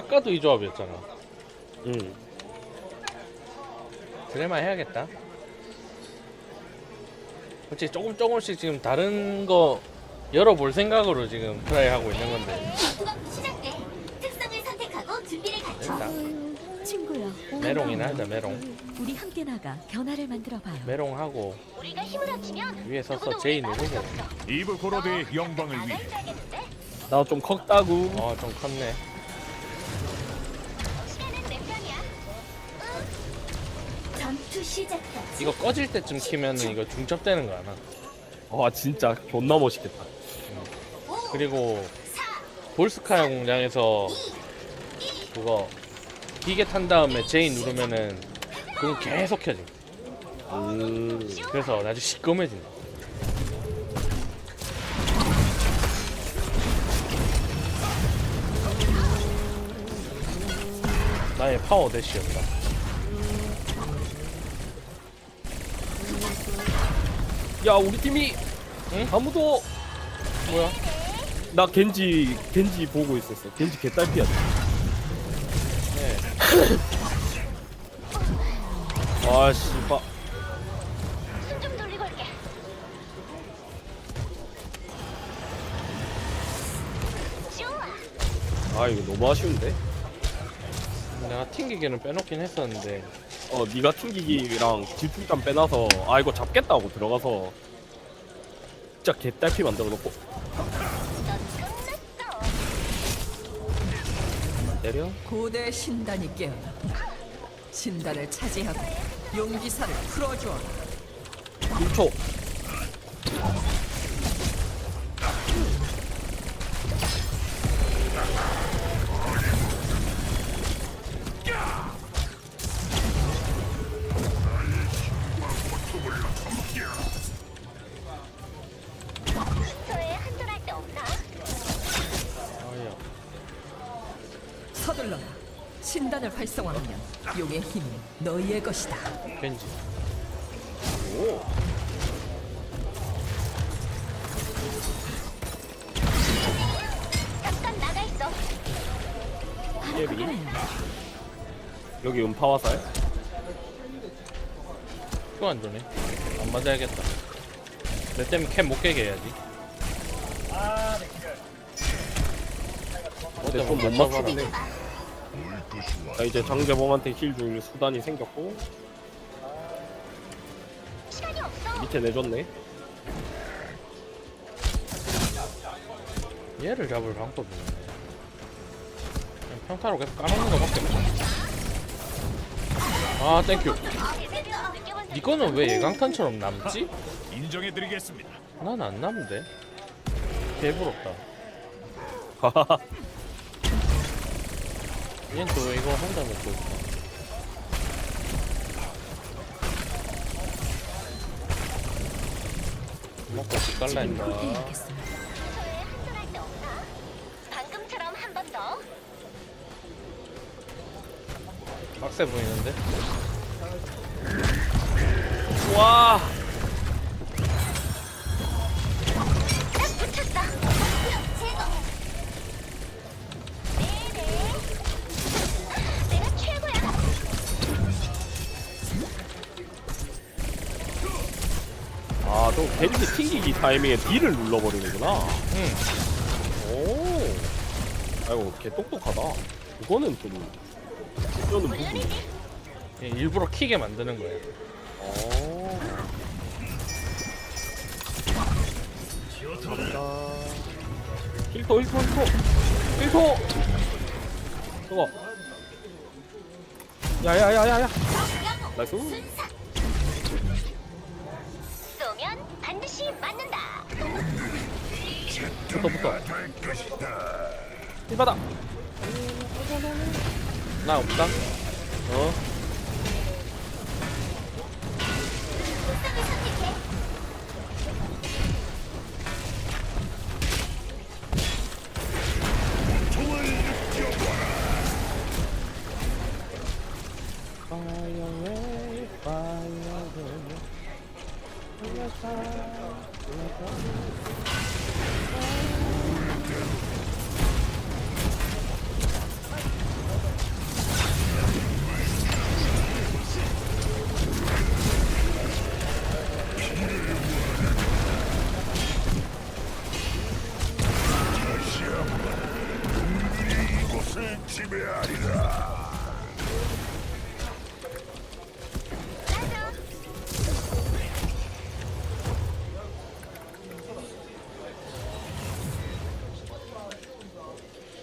아까도 이 조합이었잖아. 응. 드레마 해야겠다. 솔직히 조금 조금씩 지금 다른 거 열어볼 생각으로 지금 트라이 하고 있는 건데 수업 시작돼. 특성을 선택하고 준비를 갖춰. 일단 친구야. 메롱이나 하자 메롱. 우리 함께 나가 변화를 만들어 봐요. 메롱 하고 우리가 힘을 합치면 위에 서서 누구도 제이 우리 막을 수 누르고. 없어. 이브 고로드의 영광을 위해 알아야겠는데? 나좀 컸다고. 어좀 컸네. 시작까지. 이거 꺼질 때쯤 키면은 이거 중첩되는 거 아나? 와 진짜 존나 멋있겠다. 그리고 볼스카야 공장에서 그거 기계 탄 다음에 제이 누르면은 그건 계속 켜져. 음. 그래서 아주 시꺼매진다. 나의 파워 대시였다. 야 우리 팀이 응? 아무도 뭐야? 나 겐지 겐지 보고 있었어. 겐지 개딸피야. 네. 아 씨발. 숨좀 돌리고 올게. 좋아. 아 이거 너무 아쉬운데. 내가 튕기기는 빼놓긴 했었는데 어 네가 튕기기랑 질풍감 빼놔서 아 이거 잡겠다고 들어가서 진짜 개딸피 만들어 놓고. 때려. 고대 신단이 깨어나 신단을 차지하고 용기사를 풀어주어라 1초. 활성화하면 용의 힘은 너희의 것이다. 겐지. 잠깐 나가 있어. 예비. 여기 음파 화살. 또안 주네. 안 맞아야겠다. 내 때문에 캠못 깨게 해야지. 근데 좀못 맞추네. 자 이제 장재범한테 힐 줄 수단이 생겼고 시간이 없어. 밑에 내줬네. 얘를 잡을 방법이 없네 그냥 평타로 계속 까놓는 거밖에 없어 아 땡큐 느껴본 니 거는 왜 예강탄처럼 남지? 인정해드리겠습니다. 난 안 남는데 개부럽다 얘는 또 이거 혼자 먹고 있어 먹고 집 갈라 했나? 방금처럼 한 번 더. 빡세 보이는데? 와. 딱 붙였어. 제 아, 또 겐지 튕기기 타이밍에 D를 눌러버리는구나. 응 오. 아이고, 개 똑똑하다. 이거는 좀. 이거는 무슨. 얘 일부러 키게 만드는 거야 어. 힐토, 힐토, 힐토. 힐토! 저거. 야야야야야. 나이스. 붙어, 붙어. 힐 받아. 나 없다? 어.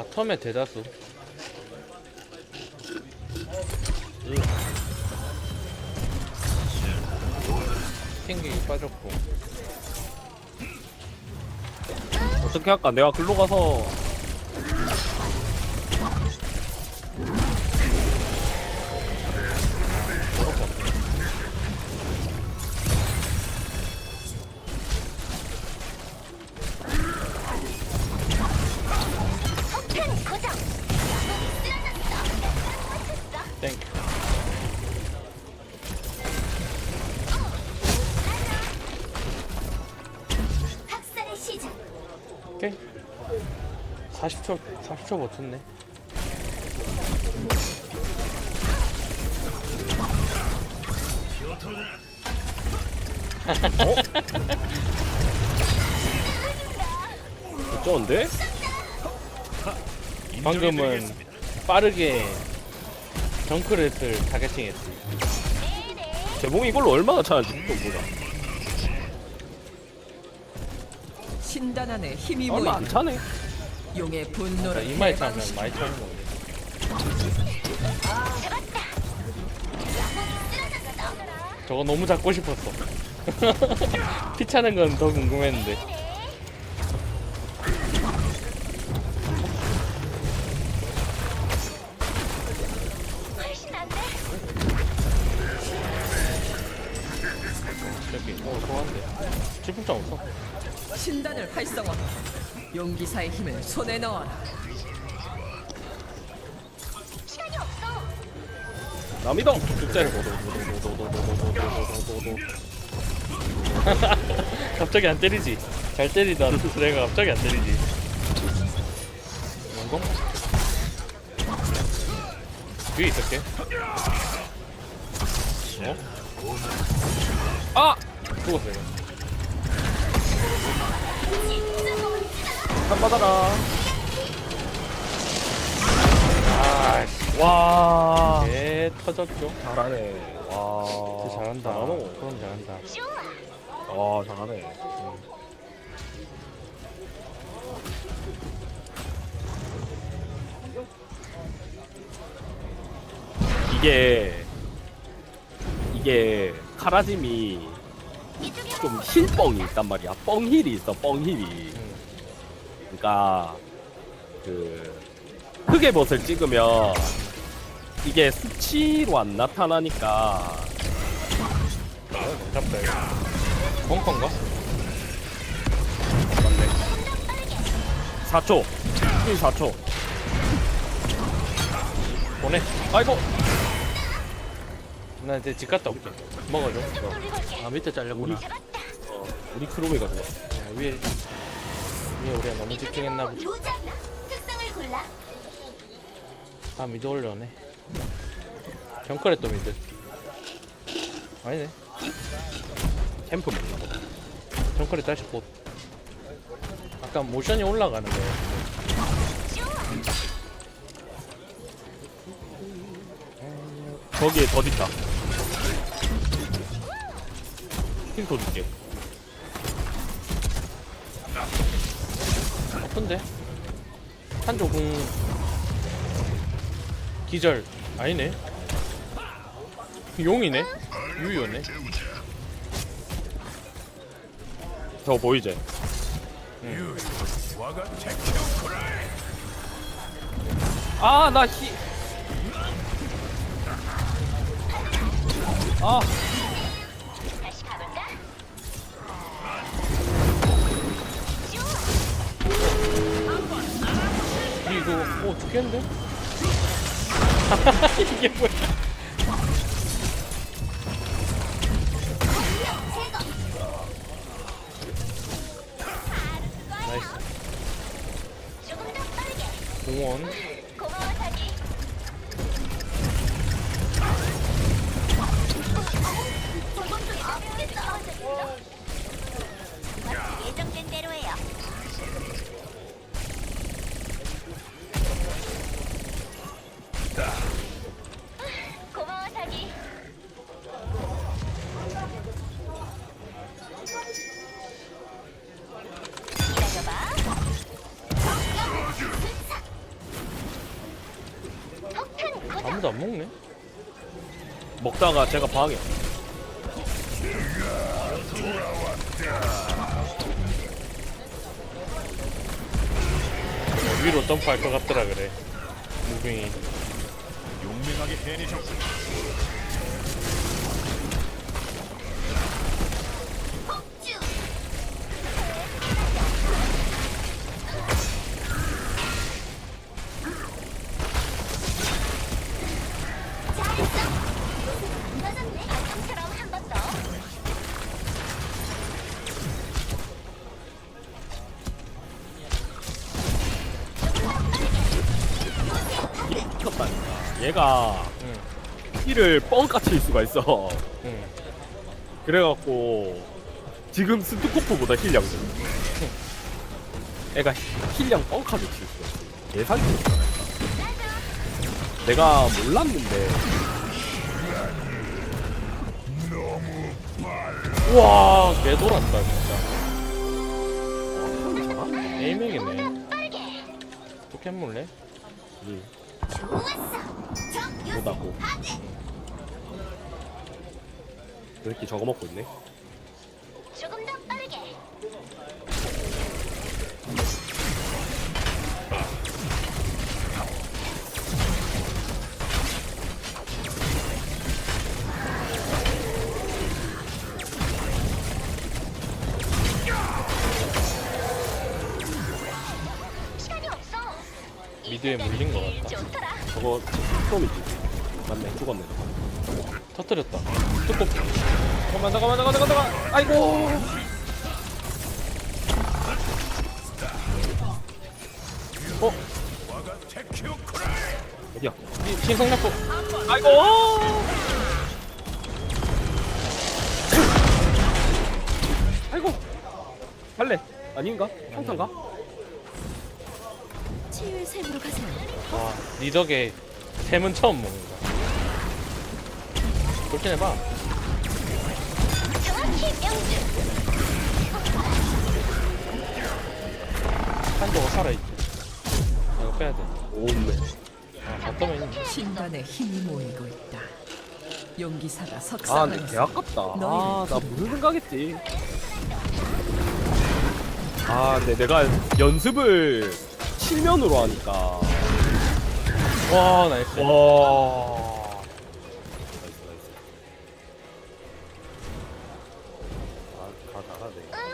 바텀에 대다수 튕기기 빠졌고 어떻게 할까? 내가 글로 가서 땡 학살의 시작. 오케이 40초 40초 버텼네 어쩌는데? 방금은 빠르게 정크렛을 타겟팅했지. 재봉이 이걸로 얼마나 차는지 좀 보자. 신단 안에 힘이 얼마 안 차네. 용의 자, 분노를 이마에 차면 해방시켜 많이 차는 건데 저거 너무 잡고 싶었어. 피 차는 건 더 궁금했는데 용기사의 힘을 손에 넣어라 시간이 없어. 남이동. 숫자를 갑자기 안 때리지 잘 때리던 드레가 갑자기 안 때리지 영공? 뒤에 있을게 어? 아! 죽었어 이거 한 받아라. 아씨 와. 개 터졌죠 잘하네. 와. 진짜 잘한다 잘하노. 그럼 잘한다. 와, 잘하네. 이게 이게 카라짐이 좀 힐 뻥이 있단 말이야. 뻥 힐이 있어. 뻥 힐이. 그러니까 그 흑의 벗을 찍으면 이게 수치로 안 나타나니까 잡다 이거 벙커인가? 맞네. 4초. 힐 4초. 보내 아이고. 나 이제 집 갔다 올게 먹어줘 올게. 아 밑에 잘렸구나 어, 우리 크로메가 좋아. 아, 위에 위에 우리가 너무 집중했나 보다 로장. 특성을 골라. 아 미드 올려네 경컬에 또 미드 아니네 캠프 먹나 보다. 경컬에 다시 곧 아까 모션이 올라가는 거야 거기에 더 있다. 힐더 줄게. 아픈데 한조 궁 기절 아니네 용이네 유유였네 저거 보이지? 와가 택시오코라. 아, 나 히. 아, 이거 오 죽겠는데? 이게 뭐야 먹다가 제가 방해. 어, 위로 점프할 것 같더라 그래. 무빙이. 용맹하게 해내셨군. 힐을 뻥 까 칠 수가 있어. 응. 그래갖고 지금 스투코프보다 힐량 애가 힐량 뻥카도 칠 수가 있어. 예상이. 내가 몰랐는데 우와 개돌았다 진짜. 에이맥이네. 포켓몬래? 응, 좋았어. 보다고 파괴. 이렇게 저거 먹고 있네. 조금 더 빠르게. 시간이 없어. 미드에 물린 것 같다. 좋더라. 저거 스톰이지. 맞네, 죽었네. 터뜨렸다. 뚜껑. 잠깐만 잠깐만 잠깐만 잠깐만. 아이고. 어? 어디야? 이 신성납부. 아이고! 아이고! 할래? 아닌가? 평탄가? 치유의 샘으로 가세요. 와, 니 덕에 템은 처음 먹는다. 돌진해봐. 한조가 살아있지. 이거 빼야 돼. 오네. 아, 있네. 신단의 힘이 모이고 있다. 용기사가 아, 석상을 근데 개 아깝다. 아, 나 무슨 생각했지? 아, 근데 내가 연습을 칠면으로 하니까. 와, 나이스. 와. 다 잘하네.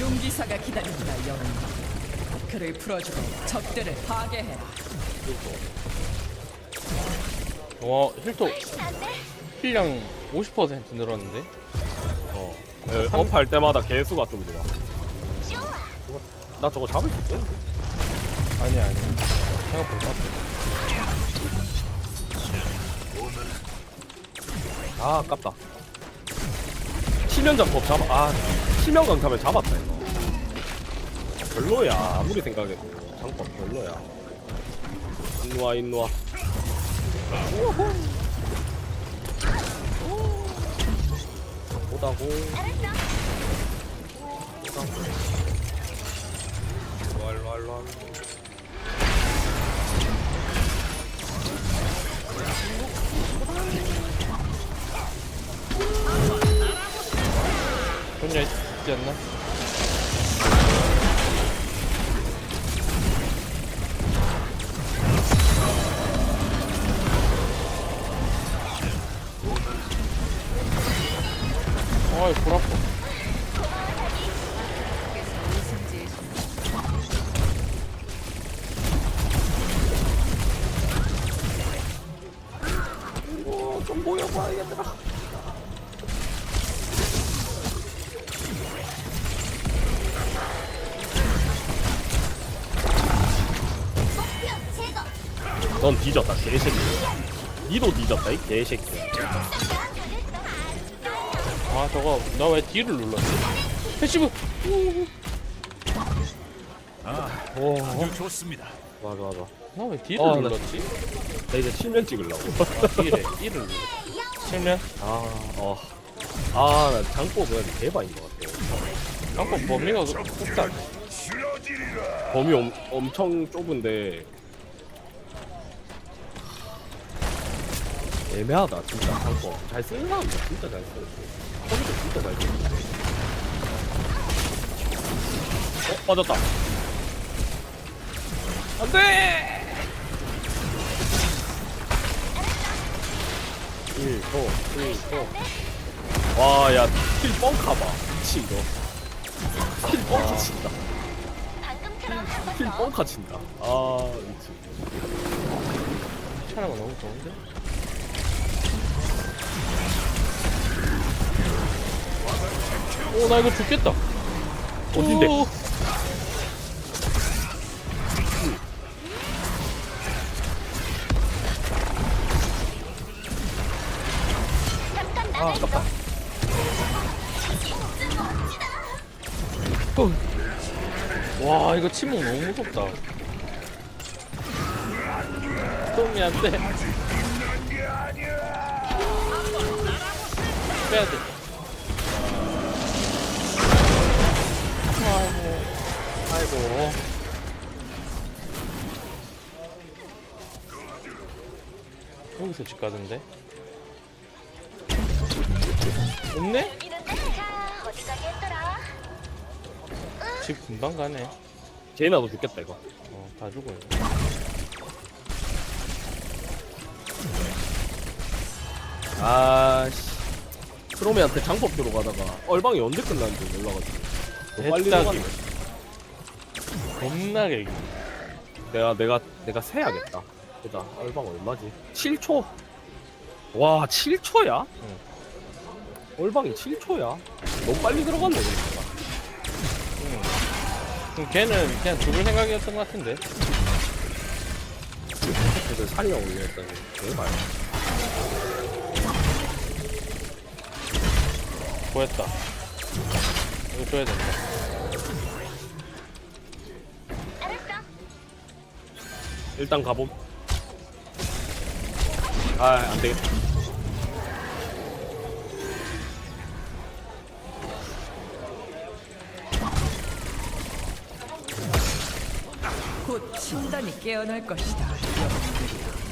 용기사가 기다린다 영웅. 그를 풀어주고 적들을 파괴해라. 와, 힐토. 힐량 50% 늘었는데? 어. 네, 업할 때마다 개수가 좀. 좋아. 나 저거 잡을 수 있어? 아니, 아니. 생각보다. 아, 아깝다. 치면 장법 잡아. 아, 치면 강타면 잡았다, 이거. 별로야. 아무리 생각해도. 장법 별로야. 일로와, 일로와. 보다고. 알았어. 일로와, 일로와, 일로 와. 혼자 있지 않나? 아이, 불 아파. 뒤졌다, 이 개새끼. 아, 저거, 나 왜 D를 눌렀지? 패시브! 아, 오, 아주 좋습니다. 맞아, 맞아. 나 왜 D를 어, 나- 눌렀지? 나 이제 칠면 찍으려고. 아, D래. D를 눌렀지. 7년? 아, 어. 아, 나 장법은 대박인 것 같아. 장법 범위가 좁다. 범위 엄, 엄청 좁은데 애매하다 진짜. 장법 잘 쓰는 사람이다 진짜 잘 쓰는 범위도 진짜 잘 쓰는 어? 빠졌다. 안돼! 1초 1초 와야 스킬 뻥카 봐. 미친 거 스킬 뻥카 친다. 방금처럼 한 스킬 번 더. 뻥카 친다. 아 미친. 차라가 너무 좋은데? 오, 나 이거 죽겠다. 어딘데? 오, 잠깐 아. 아깝다 와, 이거 침묵 너무 무섭다. 도움이 안 돼. 빼야 돼. 아이고. 아이고. 여기서 집 가던데? 없네? 집 금방 가네. 제이나도 죽겠다 이거 어, 다 죽어요. 아씨 크로미한테 장법 들어 가다가 얼방이 언제 끝나는지 몰라가지고. 너무 빨리 됐다, 들어갔네. 겁나게 이기. 내가 내가 내가 세야겠다. 보자. 얼방 얼마지? 7초. 와 7초야? 응. 얼방이 7초야? 너무 빨리 들어갔네 그러니까. 그럼 걔는 그냥 죽을 생각이었던 것 같은데. 그래서 살이나 올려했더니. 정말 보였다. 이거 줘야 된다. 일단 가봄 아 안 되겠다 곧 신단이 깨어날 것이다. 이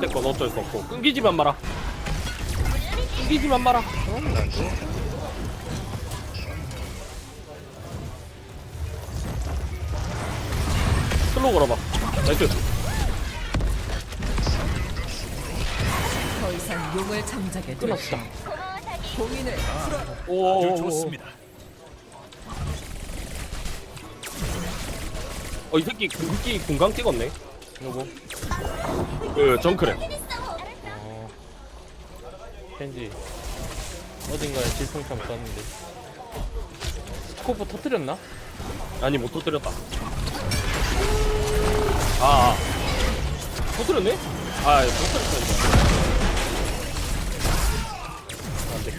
때건 어쩔 수 없고 끊기지만 마라 끊기지만 마라 안 돼. 슬로우 걸어봐 나이스 더 이상 용을 잠자게 될 끊었다. 고마워 자기. 봉인을 풀어 아주 오오오 좋습니다. 어이 새끼 금기 금강 찍었네 누구? 그 정크랩 어. 펜지. 어딘가에 질풍참 쐈는데. 스코프 터뜨렸나? 아니 못 터뜨렸다 아, 아. 터뜨렸네? 아 못 터뜨렸다 안돼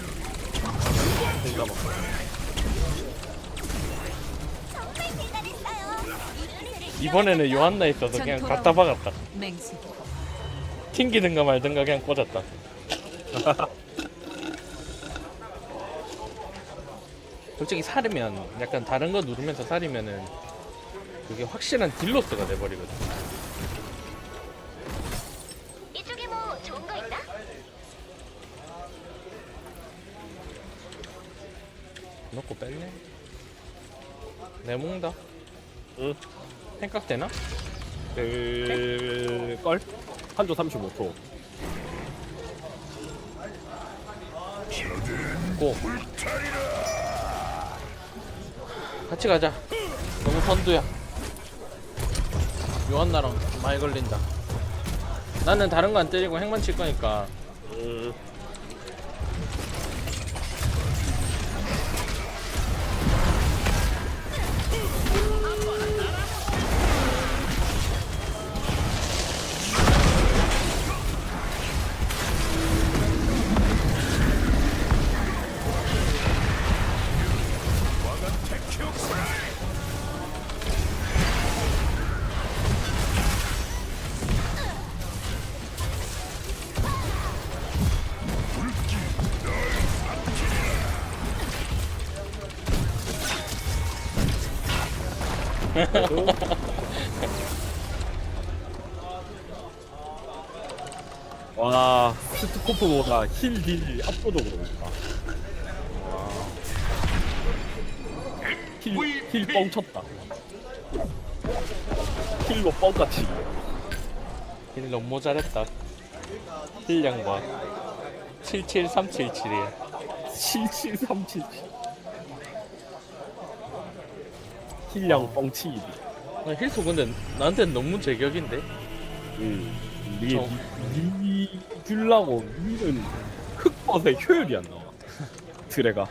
된다 봐 이번에는 요한나 있어서 그냥 갖다 박았다. 맹수. 튕기든가 말든가 그냥 꽂았다. 솔직히 살이면 약간 다른 거 누르면서 살이면은 그게 확실한 딜로스가 돼버리거든. 이쪽에 뭐 좋은 거 있나? 넣고 뺐네. 내몽다. 응 생각 되나? 될걸? 한조 35초 고. 같이 가자. 너무 선두야. 요한나랑 많이 걸린다. 나는 다른 거 안 때리고 핵만 칠 거니까 음. 와 스트코프보다 힐딜 압도적으로 높다 힐힐 뻥 쳤다 힐로 뻥까치 힐 너무 잘했다. 힐량 봐. 77377이야. 7737 힐량 뻥치기 힐소 근데 나한테는 너무 제격인데? 음 이게 저- 니, 니 주려고 니는 흑버섯의 효율이 안 나와. 드레가